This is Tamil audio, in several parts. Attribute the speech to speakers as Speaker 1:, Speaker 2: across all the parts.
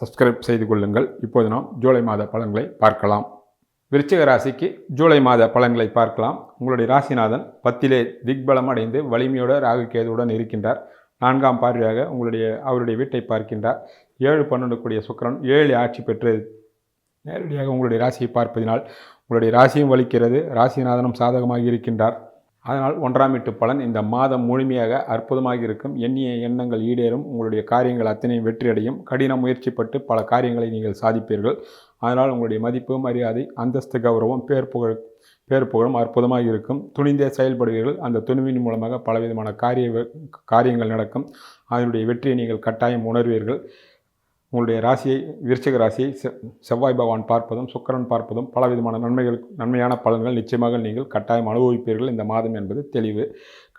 Speaker 1: சப்ஸ்கிரைப் செய்து கொள்ளுங்கள் இப்போது நாம் ஜூலை மாத பலன்களை பார்க்கலாம். விருச்சிக ராசிக்கு ஜூலை மாத பலன்களை பார்க்கலாம். உங்களுடைய ராசிநாதன் பத்திலே திக்பலம் அடைந்து வலிமையோடு ராகுகேதுவுடன் இருக்கின்றார். நான்காம் பார்வையாக உங்களுடைய அவருடைய வீட்டை பார்க்கின்றார். ஏழு பன்னெண்டு கூடிய சுக்கரன் ஏழு ஆட்சி பெற்று நேரடியாக உங்களுடைய ராசியை பார்ப்பதினால் உங்களுடைய ராசியும் வலிக்கிறது. ராசிநாதனும் சாதகமாக இருக்கின்றார். அதனால் ஒன்றாம் வீட்டு பலன் இந்த மாதம் முழுமையாக அற்புதமாக இருக்கும் எண்ணிய எண்ணங்கள் ஈடேறும். உங்களுடைய காரியங்கள் அத்தனையும் வெற்றியடையும். கடின முயற்சிப்பட்டு பல காரியங்களை நீங்கள் சாதிப்பீர்கள். அதனால் உங்களுடைய மதிப்பு மரியாதை அந்தஸ்து கௌரவம் பேர் புகழ் பேர் புகழும் அற்புதமாக இருக்கும் துணிந்தே செயல்படுவீர்கள். அந்த துணிவின் மூலமாக பலவிதமான காரிய காரியங்கள் நடக்கும். அதனுடைய வெற்றியை நீங்கள் கட்டாயம் உணர்வீர்கள். உங்களுடைய ராசியை விருச்சிக ராசியை செ செவ்வாய் பகவான் பார்ப்பதும் சுக்கரன் பார்ப்பதும் பலவிதமான நன்மைகள் நன்மையான பலன்கள் நிச்சயமாக நீங்கள் கட்டாயம் அனுபவிப்பீர்கள். இந்த மாதம் என்பது தெளிவு.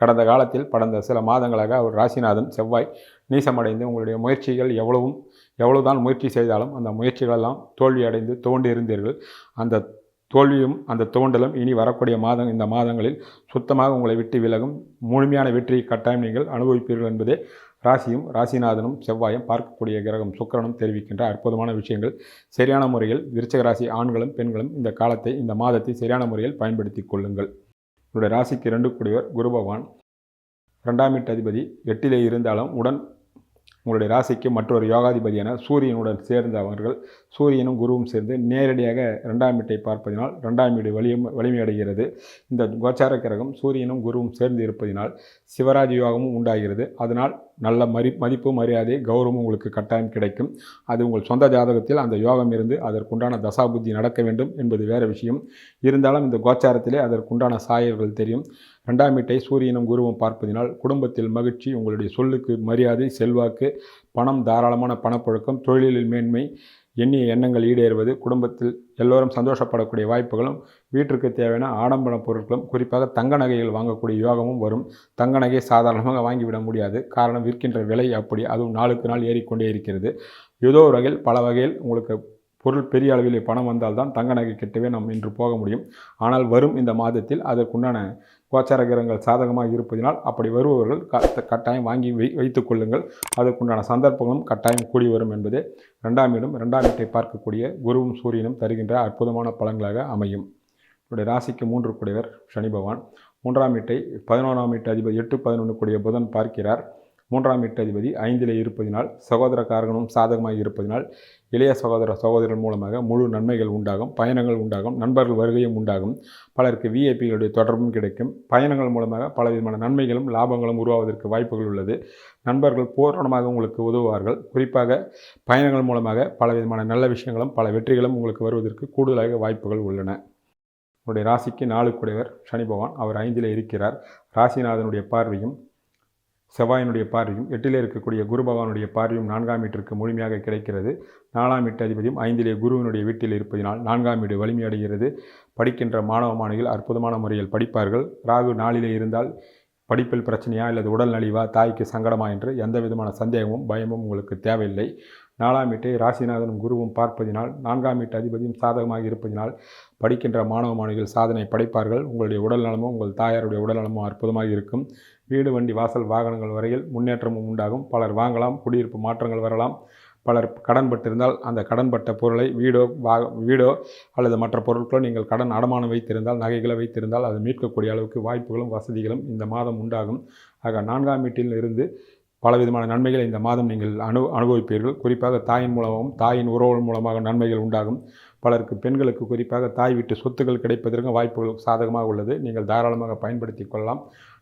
Speaker 1: கடந்த காலத்தில் கடந்த சில மாதங்களாக அவர் ராசிநாதன் செவ்வாய் நீசமடைந்து உங்களுடைய முயற்சிகள் எவ்வளவும் எவ்வளவுதான் முயற்சி செய்தாலும் அந்த முயற்சிகளெல்லாம் தோல்வி அடைந்து தோண்டி இருந்தீர்கள் அந்த தோல்வியும் அந்த தோண்டலும் இனி வரக்கூடிய மாதம் இந்த மாதங்களில் சுத்தமாக உங்களை விட்டு விலகும். முழுமையான வெற்றியை கட்டாயம் நீங்கள் அனுபவிப்பீர்கள் என்பதே ராசியும் ராசிநாதனும் செவ்வாயும் பார்க்கக்கூடிய கிரகம் சுக்கரனும் தெரிவிக்கின்ற அற்புதமான விஷயங்கள். சரியான முறையில் விருச்சக ராசி ஆண்களும் பெண்களும் இந்த காலத்தை இந்த மாதத்தை சரியான முறையில் பயன்படுத்தி கொள்ளுங்கள். உங்களுடைய ராசிக்கு ரெண்டு கூடியவர் குரு பகவான். ரெண்டாம் வீட்டு அதிபதி எட்டிலே இருந்தாலும் உடன் உங்களுடைய ராசிக்கு மற்றொரு யோகாதிபதியான சூரியனுடன் சேர்ந்த அவர்கள் சூரியனும் குருவும் சேர்ந்து நேரடியாக ரெண்டாம் வீட்டை பார்ப்பதினால் ரெண்டாம் வீடு வலியும் வலிமையடைகிறது. இந்த கோச்சார கிரகம் சூரியனும் குருவும் சேர்ந்து இருப்பதினால் சிவராஜ் யோகமும் உண்டாகிறது. அதனால் நல்ல மதி மதிப்பு மரியாதை கௌரவம் உங்களுக்கு கட்டாயம் கிடைக்கும். அது உங்கள் சொந்த ஜாதகத்தில் அந்த யோகம் இருந்து அதற்குண்டான தசாபுத்தி நடக்க வேண்டும் என்பது வேறு விஷயம். இருந்தாலும் இந்த கோச்சாரத்திலே அதற்குண்டான சாயல்கள் தெரியும். ரெண்டாம் வீட்டை சூரியனும் குருவும் பார்ப்பதினால் குடும்பத்தில் மகிழ்ச்சி உங்களுடைய சொல்லுக்கு மரியாதை செல்வாக்கு பணம் தாராளமான பணப்புழக்கம் தொழிலில் மேன்மை எண்ணிய எண்ணங்கள் ஈடேறுவது குடும்பத்தில் எல்லோரும் சந்தோஷப்படக்கூடிய வாய்ப்புகளும் வீட்டிற்கு தேவையான ஆடம்பர பொருட்களும் குறிப்பாக தங்க நகைகள் வாங்கக்கூடிய யோகமும் வரும். தங்க நகையை சாதாரணமாக வாங்கிவிட முடியாது. காரணம் விற்கின்ற விலை அப்படி. அதுவும் நாளுக்கு நாள் ஏறிக்கொண்டே இருக்கிறது. ஏதோ ஒரு வகையில் பல வகையில் உங்களுக்கு பொருள் பெரிய அளவில் பணம் வந்தால்தான் தங்க நகை கிட்டவே நாம் இன்று போக முடியும். ஆனால் வரும் இந்த மாதத்தில் அதற்குண்டான கோச்சார கிரகங்கள் சாதகமாக இருப்பதினால் அப்படி வருபவர்கள் க கட்டாயம் வாங்கி வை வைத்துக் கொள்ளுங்கள். அதற்குண்டான சந்தர்ப்பங்களும் கட்டாயம் கூடி வரும் என்பதே ரெண்டாம் இடம் ரெண்டாம் வீட்டை பார்க்கக்கூடிய குருவும் சூரியனும் தருகின்ற அற்புதமான பலன்களாக அமையும். இவருடைய ராசிக்கு மூன்று கூடியவர் சனி பகவான். மூன்றாம் வீட்டை பதினோராம் வீட்டு அதிபர் எட்டு பதினொன்று கூடிய புதன் பார்க்கிறார். மூன்றாம் எட்டதிபதி ஐந்திலே இருப்பதினால் சகோதர காரகனும் சாதகமாக இருப்பதினால் இளைய சகோதர சகோதரர் மூலமாக முழு நன்மைகள் உண்டாகும் பயணங்கள் உண்டாகும் நண்பர்கள் வருகையும் உண்டாகும். பலருக்கு விஐபிகளுடைய தொடர்பும் கிடைக்கும். பயணங்கள் மூலமாக பலவிதமான நன்மைகளும் லாபங்களும் உருவாவதற்கு வாய்ப்புகள் உள்ளது. நண்பர்கள் பூரணமாக உங்களுக்கு உதவுவார்கள். குறிப்பாக பயணங்கள் மூலமாக பலவிதமான நல்ல விஷயங்களும் பல வெற்றிகளும் உங்களுக்கு வருவதற்கு கூடுதலாக வாய்ப்புகள் உள்ளன. உங்களுடைய ராசிக்கு நாலு குடைவர் சனி பகவான். அவர் ஐந்தில் இருக்கிறார். ராசிநாதனுடைய பார்வையும் செவ்வாயினுடைய பார்வையும் எட்டிலே இருக்கக்கூடிய குரு பகவானுடைய பார்வையும் நான்காம் வீட்டிற்கு முழுமையாக கிடைக்கிறது. நாலாம் வீட்டு அதிபதியும் ஐந்திலே குருவினுடைய வீட்டில் இருப்பதினால் நான்காம் வீடு வலிமையடைகிறது படிக்கின்ற மாணவ மாணவிகள் அற்புதமான முறையில் படிப்பார்கள். ராகு நாளிலே இருந்தால் படிப்பில் பிரச்சனையா அல்லது உடல் நலிவா தாய்க்கு சங்கடமா என்று எந்த விதமான சந்தேகமும் பயமும் உங்களுக்கு தேவையில்லை. நாலாம் வீட்டை ராசிநாதனும் குருவும் பார்ப்பதினால் நான்காம் வீட்டு அதிபதியும் சாதகமாக இருப்பதினால் படிக்கின்ற மாணவ மாணவிகள் சாதனை படைப்பார்கள். உங்களுடைய உடல் நலமும் உங்கள் தாயாருடைய உடல் நலமும் அற்புதமாக இருக்கும். வீடு வண்டி வாசல் வாகனங்கள் வரையில் முன்னேற்றமும் உண்டாகும். பலர் வாங்கலாம் குடியிருப்பு மாற்றங்கள் வரலாம். பலர் கடன் பட்டிருந்தால் அந்த கடன் பட்ட பொருளை வீடோ வா வீடோ அல்லது மற்ற பொருட்களோ நீங்கள் கடன் அடமானம் வைத்திருந்தால் நகைகளை வைத்திருந்தால் அதை மீட்கக்கூடிய அளவுக்கு வாய்ப்புகளும் வசதிகளும் இந்த மாதம் உண்டாகும். ஆக நான்காம் வீட்டில் இருந்து பலவிதமான நன்மைகளை இந்த மாதம் நீங்கள் அனு அனுபவிப்பீர்கள். குறிப்பாக தாயின் மூலமாகவும் தாயின் உறவுகள் மூலமாக நன்மைகள் உண்டாகும். பலருக்கு பெண்களுக்கு குறிப்பாக தாய் வீட்டு சொத்துக்கள் கிடைப்பதற்கும் வாய்ப்புகள் சாதகமாக உள்ளது. நீங்கள் தாராளமாக பயன்படுத்தி கொள்ளலாம்.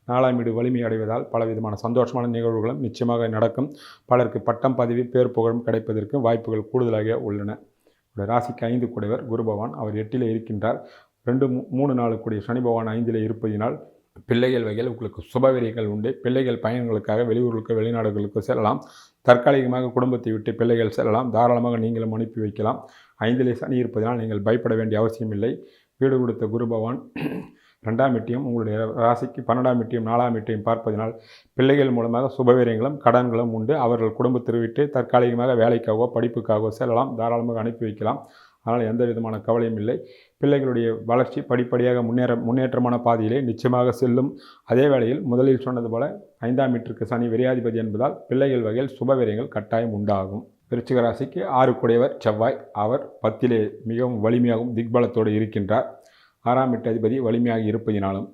Speaker 1: நாலாம் வீடு வலிமை அடைவதால் பலவிதமான சந்தோஷமான நிகழ்வுகளும் நிச்சயமாக நடக்கும். பலருக்கு பட்டம் பதவி பேர் புகழும் கிடைப்பதற்கு வாய்ப்புகள் கூடுதலாக உள்ளன. ஒரு ராசிக்கு ஐந்து கூடியவர் குரு பகவான் அவர் எட்டிலே இருக்கின்றார். ரெண்டு மூ மூணு நாலு கூடிய சனி பகவான் ஐந்திலே இருப்பதினால் பிள்ளைகள் வகையில் உங்களுக்கு சுபவெறிகள் உண்டு. பிள்ளைகள் பயணங்களுக்காக வெளியூர்களுக்கு வெளிநாடுகளுக்கு செல்லலாம். தற்காலிகமாக குடும்பத்தை விட்டு பிள்ளைகள் செல்லலாம். தாராளமாக நீங்களும் அனுப்பி வைக்கலாம். ஐந்திலே சனி இருப்பதனால் நீங்கள் பயப்பட வேண்டிய அவசியமில்லை. வீடு கொடுத்த குரு பகவான் ரெண்டாம் எட்டியம் உங்களுடைய ராசிக்கு பன்னெண்டாம் எட்டியம் நாலாம் எட்டியம் பார்ப்பதனால் பிள்ளைகள் மூலமாக சுபவீரியங்களும் கடன்களும் உண்டு. அவர்கள் குடும்பத்தை விட்டு தற்காலிகமாக வேலைக்காகவோ படிப்புக்காகவோ செல்லலாம். தாராளமாக அனுப்பி வைக்கலாம். அதனால் எந்த விதமான கவலையும் இல்லை. பிள்ளைகளுடைய வளர்ச்சி படிப்படியாக முன்னேற முன்னேற்றமான பாதையிலே நிச்சயமாக செல்லும். அதே வேளையில் முதலில் சொன்னது போல ஐந்தாம் மீட்டருக்கு சனி விரையாதிபதி என்பதால் பிள்ளைகள் வகையில் சுபவீரியங்கள் கட்டாயம் உண்டாகும். விருச்சிக ராசிக்கு ஆறு குடையவர் செவ்வாய். அவர் பத்திலே மிகவும் வலிமையாகவும் திக்பலத்தோடு இருக்கின்றார். ஆறாம் வீட்டு அதிபதி வலிமையாக இருப்பதினாலும்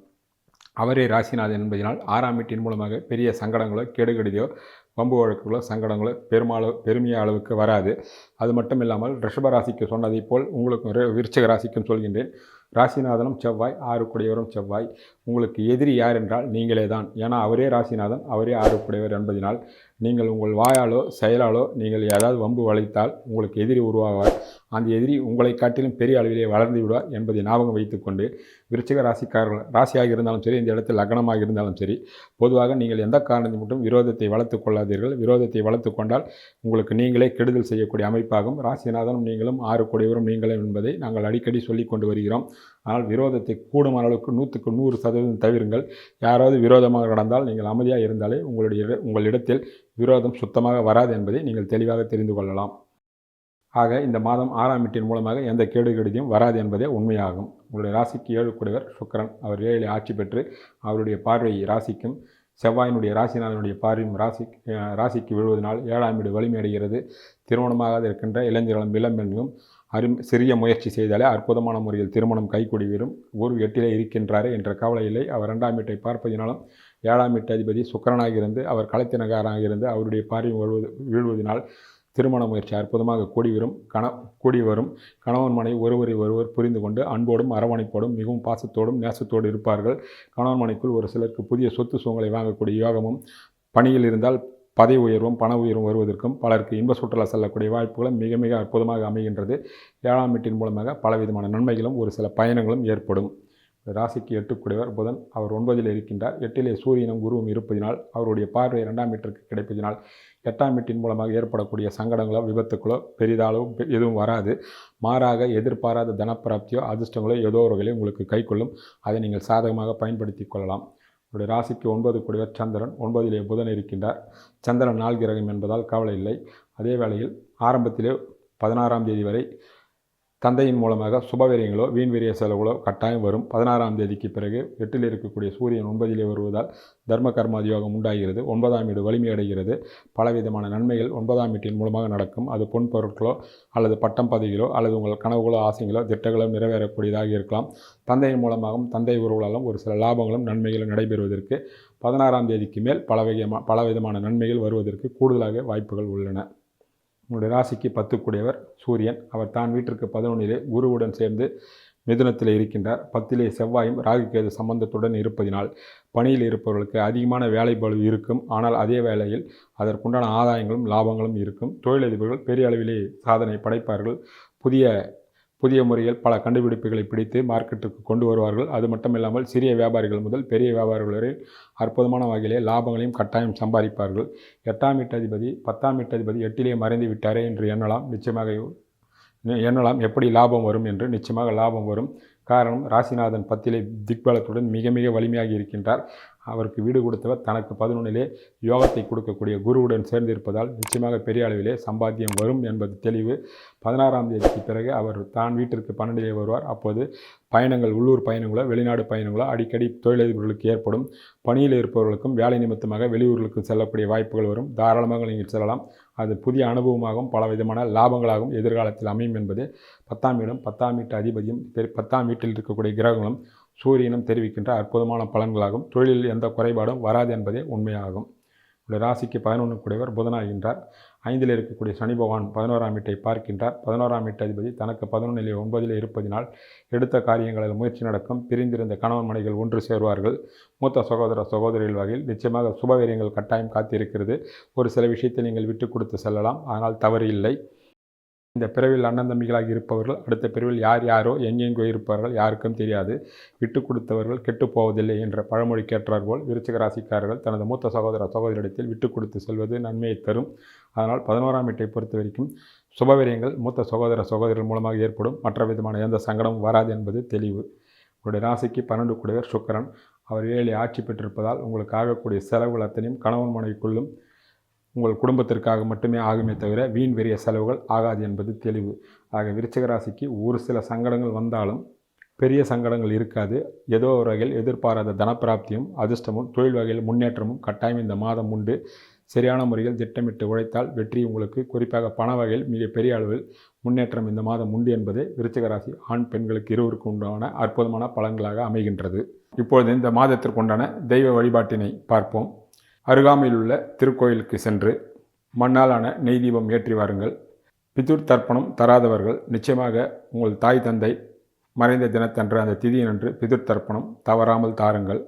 Speaker 1: அவரே ராசிநாதன் என்பதனால் ஆறாம் வீட்டின் மூலமாக பெரிய சங்கடங்களோ கெடுகடியோ வம்பு வழக்குகளோ சங்கடங்களோ பெருமாளோ பெருமைய அளவுக்கு வராது. அது மட்டும் இல்லாமல் ரிஷப ராசிக்கு சொன்னதைப் போல் உங்களுக்கும் ரி- விருச்சிக ராசிக்கும் சொல்கின்றேன். ராசிநாதனும் செவ்வாய் ஆறு குடையவரும் செவ்வாய். உங்களுக்கு எதிரி யார் என்றால் நீங்களே தான். ஏன்னா அவரே ராசிநாதன் அவரே ஆறு குடையவர் என்பதனால் நீங்கள் உங்கள் வாயாலோ செயலாலோ நீங்கள் ஏதாவது வம்பு வளைத்தால் உங்களுக்கு எதிரி உருவாவார். அந்த எதிரி உங்களை காட்டிலும் பெரிய அளவிலே வளர்ந்து விடுவார் என்பதை ஞாபகம் வைத்துக்கொண்டு விருச்சிக ராசிக்காரர்கள் ராசியாக இருந்தாலும் சரி இந்த இடத்தில் லக்னமாக இருந்தாலும் சரி பொதுவாக நீங்கள் எந்த காரணத்தை மட்டும் விரோதத்தை வளர்த்து கொள்ளாதீர்கள். விரோதத்தை வளர்த்து கொண்டால் உங்களுக்கு நீங்களே கெடுதல் செய்யக்கூடிய அமைப்பாகும். ராசிநாதனும் நீங்களும் ஆறு கொடியவரும் நீங்களும் என்பதை நாங்கள் அடிக்கடி சொல்லி கொண்டு வருகிறோம். ஆனால் விரோதத்தை கூடும் அளவுக்கு நூற்றுக்கு நூறு சதவீதம் தவிருங்கள். யாராவது விரோதமாக நடந்தால் நீங்கள் அமைதியாக இருந்தாலே உங்களுடைய இட- உங்கள் இடத்தில் விரோதம் சுத்தமாக வராது என்பதை நீங்கள் தெளிவாக தெரிந்து கொள்ளலாம். ஆக இந்த மாதம் ஆறாம் வீட்டின் மூலமாக எந்த கேடு கெடுதியும் வராது என்பதே உண்மையாகும். உங்களுடைய ராசிக்கு ஏழு கூடியவர் சுக்கரன். அவர் ஏழில் ஆட்சி பெற்று அவருடைய பார்வை ராசிக்கும் செவ்வாயினுடைய ராசிநாதனுடைய பார்வையும் ராசி ராசிக்கு விழுவதனால் ஏழாம் வீடு வலிமையடைகிறது திருமணமாக இருக்கின்ற இளைஞர்களும் இளம்பெண்களும் அரும் சிறிய முயற்சி செய்தாலே அற்புதமான முறையில் திருமணம் கைகூடி வரும். ஒரு எட்டிலே இருக்கின்றாரே என்ற கவலை இல்லை அவர் இரண்டாம் வீட்டை பார்ப்பதினாலும் ஏழாம் வீட்டு அதிபதி சுக்கரனாக இருந்து அவர் களத்தினகாராக இருந்து அவருடைய பார்வை வருவது வீழ்வதனால் திருமண முயற்சி அற்புதமாக கூடி வரும் கண கூடி வரும் கணவன் மனைவி ஒருவரை ஒருவர் புரிந்து கொண்டு அன்போடும் அரவணைப்போடும் மிகவும் பாசத்தோடும் நேசத்தோடு இருப்பார்கள். கணவன் மனைக்குள் ஒரு சிலருக்கு புதிய சொத்து சுகங்களை வாங்கக்கூடிய யோகமும் பணியில் இருந்தால் பதவி உயர்வும் பண உயர்வும் வருவதற்கும் பலருக்கு இன்ப சுற்றுலா செல்லக்கூடிய வாய்ப்புகளும் மிக மிக அற்புதமாக அமைகின்றது. ஏழாம் வீட்டின் மூலமாக பலவிதமான நன்மைகளும் ஒரு சில பயணங்களும் ஏற்படும். ராசிக்கு எட்டுக்குடையவர் புதன். அவர் ஒன்பதில் இருக்கின்றார். எட்டிலே சூரியனும் குருவும் இருப்பதினால் அவருடைய பார்வை இரண்டாம் மீட்டருக்கு கிடைப்பதினால் எட்டாம் மீட்டின் மூலமாக ஏற்படக்கூடிய சங்கடங்களோ விபத்துக்களோ பெரிதாலோ எதுவும் வராது. மாறாக எதிர்பாராத தனப்பிராப்தியோ அதிர்ஷ்டங்களோ ஏதோ ஒரு வகையில் உங்களுக்கு கைக்கொள்ளும் அதை நீங்கள் சாதகமாக பயன்படுத்தி கொள்ளலாம். உங்களுடைய ராசிக்கு ஒன்பது கூடியவர் சந்திரன். ஒன்பதிலே புதன் இருக்கின்றார். சந்திரன் நாள் கிரகம் என்பதால் கவலை இல்லை. அதே வேளையில் ஆரம்பத்திலே பதினாறாம் தேதி வரை தந்தையின் மூலமாக சுபவீரியங்களோ வீண் வீரிய செலவுகளோ கட்டாயம் வரும். பதினாறாம் தேதிக்கு பிறகு எட்டில் இருக்கக்கூடிய சூரியன் ஒன்பதிலே வருவதால் தர்ம கர்மாதியோகம் உண்டாகிறது. ஒன்பதாம் வீடு வலிமையடைகிறது பலவிதமான நன்மைகள் ஒன்பதாம் வீட்டின் மூலமாக நடக்கும். அது பொன் பொருட்களோ அல்லது பட்டம் பதவிகளோ அல்லது உங்கள் கனவுகளோ ஆசைகளோ திட்டங்களோ நிறைவேறக்கூடியதாக இருக்கலாம். தந்தையின் மூலமாகவும் தந்தை உறவுகளாலும் ஒரு சில லாபங்களும் நன்மைகளும் நடைபெறுவதற்கு பதினாறாம் தேதிக்கு மேல் பல வகையமா பலவிதமான நன்மைகள் வருவதற்கு கூடுதலாக வாய்ப்புகள் உள்ளன. உங்களுடைய ராசிக்கு பத்துக்குடையவர் சூரியன். அவர் தான் வீட்டிற்கு பதினொன்றிலே குருவுடன் சேர்ந்து மிதுனத்தில் இருக்கின்றார். பத்திலே செவ்வாயும் ராகுகேது சம்பந்தத்துடன் இருப்பதினால் பணியில் இருப்பவர்களுக்கு அதிகமான வேலை பளு இருக்கும். ஆனால் அதே வேளையில் அதற்குண்டான ஆதாயங்களும் லாபங்களும் இருக்கும். தொழிலதிபர்கள் பெரிய அளவிலே சாதனை படைப்பார்கள். புதிய புதிய முறையில் பல கண்டுபிடிப்புகளை பிடித்து மார்க்கெட்டுக்கு கொண்டு வருவார்கள். அது மட்டும் இல்லாமல் சிறிய வியாபாரிகள் முதல் பெரிய வியாபாரிகள் வரை அற்புதமான வகையிலே லாபங்களையும் கட்டாயம் சம்பாதிப்பார்கள். எட்டாம் வீட்டதிபதி பத்தாம் வீட்டதிபதி எட்டிலே மறைந்து விட்டாரே என்று எண்ணலாம். நிச்சயமாக எண்ணலாம். எப்படி லாபம் வரும் என்று நிச்சயமாக லாபம் வரும். காரணம் ராசிநாதன் பத்திலே திக்பலத்துடன் மிக மிக வலிமையாக இருக்கின்றார். அவருக்கு வீடு கொடுத்தவர் தனக்கு பதினொன்றிலே யோகத்தை கொடுக்கக்கூடிய குருவுடன் சேர்ந்திருப்பதால் நிச்சயமாக பெரிய அளவிலே சம்பாத்தியம் வரும் என்பது தெளிவு. பதினாறாம் தேதிக்கு பிறகு அவர் தான் வீட்டிற்கு பன்னெண்டிலே வருவார். அப்போது பயணங்கள் உள்ளூர் பயணங்களோ வெளிநாடு பயணங்களோ அடிக்கடி தொழிலதிபர்களுக்கு ஏற்படும். பணியில் இருப்பவர்களுக்கும் வேலை நிமித்தமாக வெளியூர்களுக்கு செல்லக்கூடிய வாய்ப்புகள் வரும். தாராளமாக நீங்கள் செல்லலாம். அது புதிய அனுபவமாகவும் பல விதமான லாபங்களாகவும் எதிர்காலத்தில் அமையும் என்பது பத்தாம் இடம் பத்தாம் வீட்டு அதிபதியும் பத்தாம் வீட்டில் இருக்கக்கூடிய கிரகங்களும் சூரியனும் தெரிவிக்கின்ற அற்புதமான பலன்களாகும். தொழிலில் எந்த குறைபாடும் வராது என்பதே உண்மையாகும். ராசிக்கு பதினொன்று கூடியவர் புதனாகின்றார். ஐந்தில் இருக்கக்கூடிய சனி பகவான் பதினோராம் வீட்டை பார்க்கின்றார். பதினோராம் வீட்டு அதிபதி தனக்கு பதினொன்றிலே ஒன்பதிலே இருப்பதினால் எடுத்த காரியங்களில் முயற்சி நடக்கும். பிரிந்திருந்த கணவன் மனைகள் ஒன்று சேருவார்கள். மூத்த சகோதர சகோதரிகள் வகையில் நிச்சயமாக சுபவீரியங்கள் கட்டாயம் காத்திருக்கிறது. ஒரு சில விஷயத்தை நீங்கள் விட்டு கொடுத்து செல்லலாம். ஆனால் தவறு இல்லை. இந்த பிறவில் அண்ணன் தம்பிகளாக இருப்பவர்கள் அடுத்த பிறவில் யார் யாரோ எங்கெங்கோ இருப்பார்கள் யாருக்கும் தெரியாது. விட்டு கொடுத்தவர்கள் கெட்டுப் போவதில்லை என்ற பழமொழி கேட்டார் போல் விருச்சிக ராசிக்காரர்கள் தனது மூத்த சகோதர சகோதரிடத்தில் விட்டு கொடுத்து செல்வது நன்மையை தரும். அதனால் பதினோராம் வீட்டை பொறுத்த வரைக்கும் சுபவிரியங்கள் மூத்த சகோதர சகோதரர்கள் மூலமாக ஏற்படும். மற்ற விதமான எந்த சங்கடமும் வராது என்பது தெளிவு. உங்களுடைய ராசிக்கு பன்னெண்டு குடிவர் சுக்கரன். அவர் ஏழை ஆட்சி பெற்றிருப்பதால் உங்களுக்கு ஆகக்கூடிய செலவுகள் அத்தனையும் கணவன் மனைவிக்குள்ளும் உங்கள் குடும்பத்திற்காக மட்டுமே ஆகுமே தவிர வீண் வெறிய செலவுகள் ஆகாது என்பது தெளிவு. ஆக விருச்சிகராசிக்கு ஒரு சில சங்கடங்கள் வந்தாலும் பெரிய சங்கடங்கள் இருக்காது. ஏதோ ஒரு வகையில் எதிர்பாராத தனப்பிராப்தியும் அதிர்ஷ்டமும் தொழில் வகையில் முன்னேற்றமும் கட்டாயம் இந்த மாதம் உண்டு. சரியான முறையில் திட்டமிட்டு உழைத்தால் வெற்றி உங்களுக்கு குறிப்பாக பண வகையில் மிக பெரிய அளவில் முன்னேற்றம் இந்த மாதம் உண்டு என்பதே விருச்சிகராசி ஆண் பெண்களுக்கு இருவருக்கு உண்டான அற்புதமான பலன்களாக அமைகின்றது. இப்பொழுது இந்த மாதத்திற்கு உண்டான தெய்வ வழிபாட்டினை பார்ப்போம். அருகாமையில் உள்ள திருக்கோயிலுக்கு சென்று மண்ணாலான நெய் தீபம் ஏற்றி வாருங்கள். பிதுர் தர்ப்பணம் தராதவர்கள் நிச்சயமாக உங்கள் தாய் தந்தை மறைந்த தினத்தன்று அந்த திதியினன்று பிதுர் தர்ப்பணம் தவறாமல் தாருங்கள்.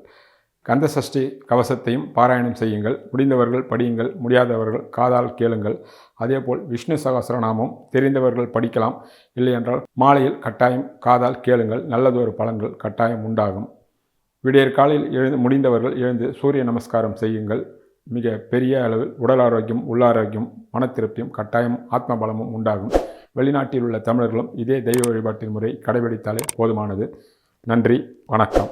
Speaker 1: கந்த சஷ்டி கவசத்தையும் பாராயணம் செய்யுங்கள். முடிந்தவர்கள் படியுங்கள். முடியாதவர்கள் காதால் கேளுங்கள். அதேபோல் விஷ்ணு சகசரநாமம் தெரிந்தவர்கள் படிக்கலாம். இல்லையென்றால் மாலையில் கட்டாயம் காதால் கேளுங்கள். நல்லதொரு பலன்கள் கட்டாயம் உண்டாகும். விடியற் காலையில் எழுந்து முடிந்தவர்கள் எழுந்து சூரிய நமஸ்காரம் செய்யுங்கள். மிக பெரிய அளவில் உடல் ஆரோக்கியம் உள்ளாரோக்கியம் மன திருப்தியும் கட்டாயம் ஆத்ம பலமும் உண்டாகும். வெளிநாட்டில் உள்ள தமிழர்களும் இதே தெய்வ வழிபாட்டின் முறை கடைபிடித்தாலே போதுமானது. நன்றி வணக்கம்.